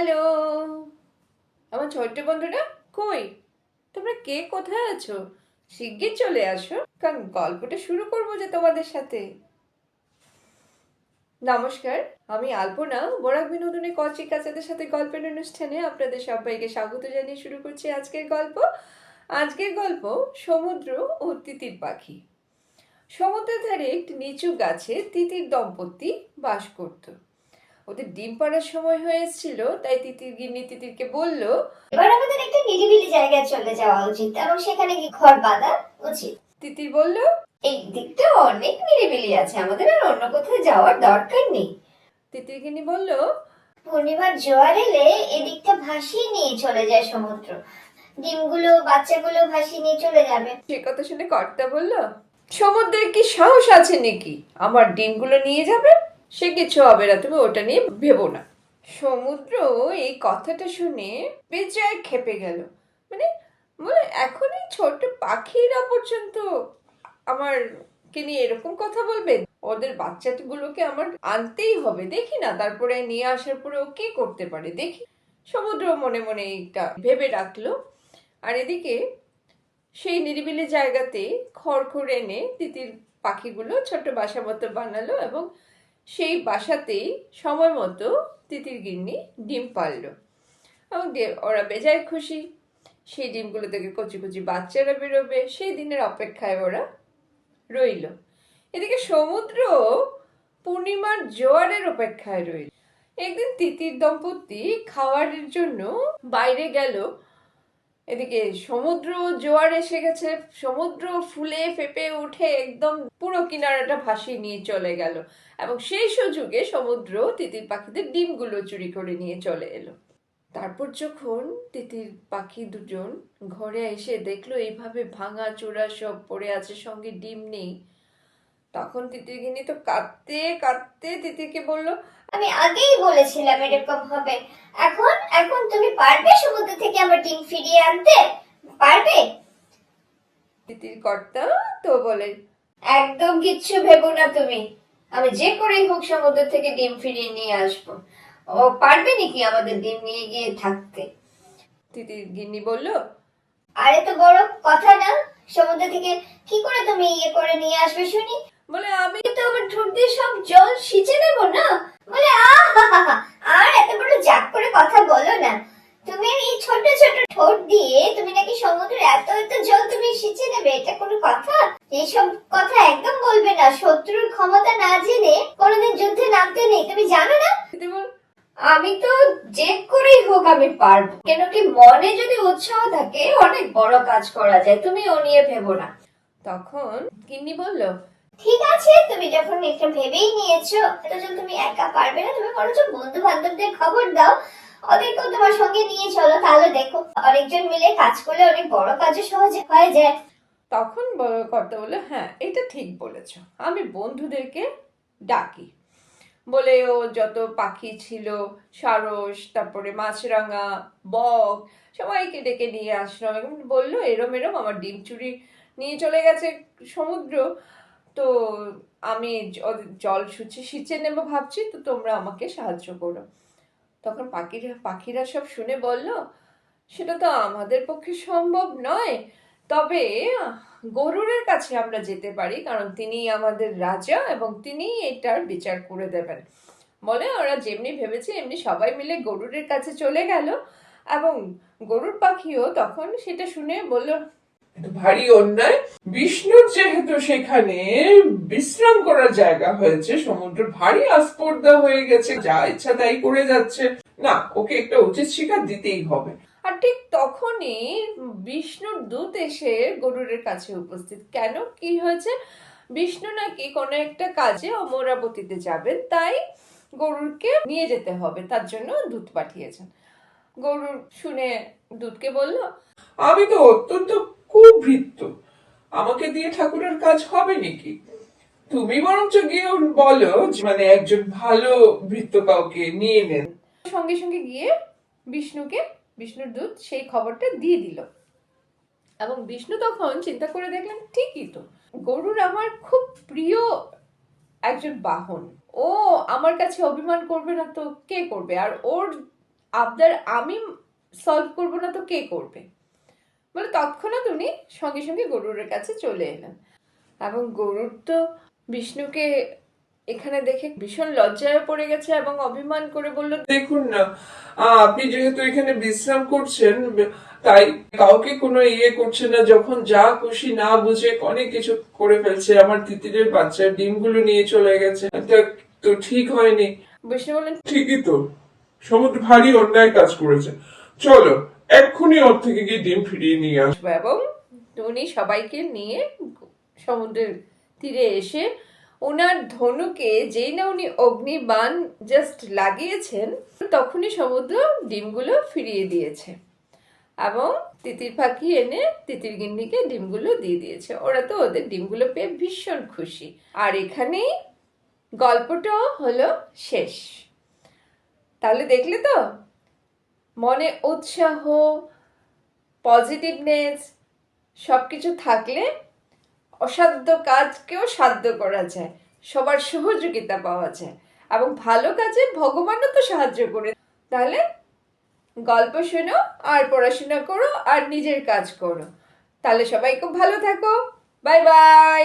Hello. আমার ছোট্ট বন্ধুরা কই? তোমরা কে? কোথায় আছো? শিগগির চলে আসো, কারণ গল্পটা শুরু করব যে তোমাদের সাথে। নমস্কার, আমি আলপনা, বরাক বিনোদনের কচি কাচাদের সাথে গল্পের অনুষ্ঠানে আপনাদের সবাইকে স্বাগত জানিয়ে শুরু করছি আজকের গল্প। আজকের গল্প সমুদ্র ও তিতির পাখি। সমুদ্রের ধারে একটি নিচু গাছে তিতির দম্পতি বাস করত। ওদের ডিম পাড়ার সময় হয়েছিল তাই তিতির গিন্নি তিতিরকে বলল এবার আমাদের একটা নিরিবিলি জায়গায় চলে যাওয়া উচিত এবং সেখানে গিয়ে ঘর বাঁধা উচিত। তিতির বলল এই দিকটা অনেক নিরিবিলি আছে আমাদের আর অন্য কোথাও যাওয়ার দরকার নেই। তিতির গিন্নি বলল পূর্ণিমার জোয়ার এলে এদিকটা ভাসিয়ে নিয়ে চলে যায় সমুদ্র। ডিমগুলো বাচ্চাগুলো ভাসিয়ে নিয়ে চলে যাবে। সে কথা শুনে কর্তা বলল সমুদ্রের কি সাহস আছে নাকি? আমার ডিমগুলো নিয়ে যাবে? সে কিছু হবে না, তুমি ওটা নিয়ে ভেবো না। সমুদ্র এই কথাটা শুনে বেজায় খেপে গেল। মানে বলে, এখন এই ছোট্ট পাখিরা পর্যন্ত আমার কে নিয়ে এরকম কথা বলবে? ওদের বাচ্চাগুলোকে আমার আনতেই হবে, দেখি না। তারপরে নিয়ে আসার পরে ও কি করতে পারে, দেখি। সমুদ্র মনে মনে এইটা ভেবে রাখল। আর এদিকে সেই নিরিবিলি জায়গাতে খড়খড় এনে তিতির পাখিগুলো ছোট্ট বাসা মতো বানালো এবং সেই বাসাতেই সময় মতো তিতির গিন্নি ডিম পারল। এবং ওরা বেজায় খুশি। সেই ডিমগুলো থেকে কচি কচি বাচ্চারা বেরোবে। সেই দিনের অপেক্ষায় ওরা রইল। এদিকে সমুদ্র পূর্ণিমার জোয়ারের অপেক্ষায় রইল। একদিন তিতির দম্পতি খাওয়ারের জন্য বাইরে গেল এদিকে সমুদ্র জোয়ার এসে গেছে, সমুদ্র ফুলে ফেপে উঠে একদম পুরো কিনারাটা ভাসিয়ে নিয়ে চলে গেল। এবং সেই সুযোগে সমুদ্র তিতির পাখিদের ডিমগুলো চুরি করে নিয়ে চলে এলো। তারপর যখন তিতির পাখি দুজন ঘরে এসে দেখল, এইভাবে ভাঙা চোরা সব পড়ে আছে, সঙ্গে ডিম নেই তখন তিতির গিনি তো কাঁদতে কাঁদতে তিতিরকে বলল আমি আগেই বলেছিলাম এরকম হবে। এখন এখন তুমি পারবে সমুদ্র থেকে আমার ডিম ফিরিয়ে আনতে? পারবে? তিতির কর্তা তো বলে। একদম কিচ্ছু ভেবো না তুমি। আমি যে করেই হোক সমুদ্র থেকে ডিম ফিরিয়ে নিয়ে আসব। ও পারবে নাকি আমাদের ডিম নিয়ে গিয়ে থাকতে? তিতির গিন্নি বলল আরে তো বড় কথা না। সমুদ্র থেকে কি করে তুমি ইয়ে করে নিয়ে আসবে শুনি? বলে আমি তো আমার ঠোঁট দিয়ে সব জল সিঁচে নেব না? বলে আর এত বড় জাগ করে কথা বলো না। তুমি এই ছোট ছোট ঠোঁট দিয়ে তুমি নাকি সমুদ্রের এত এত জল তুমি সিঁচে নেবে এটা কোনো কথা? এইসব কথা একদম বলবে না। শত্রুর ক্ষমতা না জেনে কোনোদিন যুদ্ধে নামতে নেই। তুমি জানো না? আমি তো যে করেই হোক আমি পারব। কেন কি মনে যদি উৎসাহ থাকে অনেক বড় কাজ করা যায়। তুমি ও নিয়ে ভেবো না। তখন কিন্নি বলল ঠিক আছে, তুমি যখন এটা ভেবেই নিয়েছো, এতজন তুমি একা পারবে না, তুমি বরঞ্চ বন্ধু বান্ধবদের খবর দাও। ওদেরকেও তোমার সঙ্গে নিয়ে চলো, তাহলে দেখো, অনেকজন মিলে কাজ করলে অনেক বড় কাজও সহজে হয়ে যায়। তখন কর্তা বলল হ্যাঁ এটা ঠিক বলেছ, আমি বন্ধুদেরকে ডাকি। বলে, ও যত পাখি ছিল, সারস, তারপরে মাছরাঙা, বক, সবাইকে ডেকে নিয়ে আসলাম এবং বলল, এরম এরম, আমার ডিম চুরি নিয়ে চলে গেছে সমুদ্র। তো আমি জল সুচে সিঁচে নেব ভাবছি, তো তোমরা আমাকে সাহায্য করো। তখন পাখিরা পাখিরা সব শুনে বলল, সেটা তো আমাদের পক্ষে সম্ভব নয়। তবে গরুরের কাছে আমরা যেতে পারি, কারণ তিনি আমাদের রাজা এবং তিনি এটার বিচার করে দেবেন। বলে ওরা যেমনি ভেবেছে, এমনি সবাই মিলে গরুরের কাছে চলে গেল। এবং গরুর পাখিও তখন সেটা শুনে বলল ভারী অন্যায়। বিষ্ণুর যেহেতু সেখানে বিশ্রাম করার জায়গা হয়েছে সমুদ্র ভারী আস্পর্ধা হয়ে গেছে যা ইচ্ছা তাই করে যাচ্ছে। না ওকে একটা উচিত শিক্ষা দিতেই হবে। আর ঠিক তখনই বিষ্ণুর দূত এসে গরুরের কাছে উপস্থিত। কেন? কি হয়েছে? বিষ্ণু নাকি কোনো একটা কাজে অমরাবতীতে যাবেন তাই গরুরকে নিয়ে যেতে হবে তার জন্য দূত পাঠিয়েছেন। গরুর শুনে দূতকে বলল আমি তো অত্যন্ত কুভৃত্ত। আমাকে দিয়ে ঠাকুরের কাজ হবে নাকি? তুমি বরঞ্চ গিয়ে বলো মানে একজন ভালো ভৃত্য কাউকে নিয়ে নেন। সঙ্গে সঙ্গে গিয়ে বিষ্ণুকে, বিষ্ণুর দূত সেই খবরটা দিয়ে দিল। এবং বিষ্ণু তখন চিন্তা করে দেখলেন, ঠিকই তো। গরুর আমার খুব প্রিয় একজন বাহন। ও আমার কাছে অভিমান করবে না তো কে করবে? আর ওর আবদার আমি সলভ করব না তো কে করবে? বলে তৎক্ষণাৎ উনি সঙ্গে সঙ্গে গরুরের কাছে চলে এলেন। এবং গরুর তো বিষ্ণুকে এখানে দেখে ভীষণ লজ্জায় পড়ে গেছে এবং অভিমান করে বলল দেখুন না আপনি যেহেতু এখানে বিশ্রাম করছেন তাই কাউকে কোনো ইয়ে করছে না যখন যা খুশি না বুঝে অনেক কিছু করে ফেলছে। আমার তিতিরের বাচ্চার ডিমগুলো নিয়ে চলে গেছে। তা তো ঠিক হয়নি। বিষ্ণু বললেন ঠিকই তো সমুদ্র ভারী অন্যায় কাজ করেছে। চলো এক্ষুনি ওর থেকে গিয়ে ডিম ফিরিয়ে নিয়ে আসব এবং উনি সবাইকে নিয়ে সমুদ্রের তীরে এসে ওনার ধনুকে যেই না উনি অগ্নিবাণ জাস্ট লাগিয়েছেন, তখনই সমুদ্র ডিমগুলো ফিরিয়ে দিয়েছে। এবং তিতির পাখি এনে তিতির গিন্নিকে ডিমগুলো দিয়ে দিয়েছে। ওরা তো ওদের ডিমগুলো পেয়ে ভীষণ খুশি। আর এখানেই গল্পটাও হলো শেষ। তাহলে দেখলে তো? মনে উৎসাহ পজিটিভনেস সব কিছু থাকলে অসাধ্য কাজকেও সাধ্য করা যায়, সবার সহযোগিতা পাওয়া যায় এবং ভালো কাজে ভগবানও তো সাহায্য করে। তাহলে গল্প শোনো, আর পড়াশোনা করো, আর নিজের কাজ করো। তাহলে সবাই খুব ভালো থাকো। Bye bye!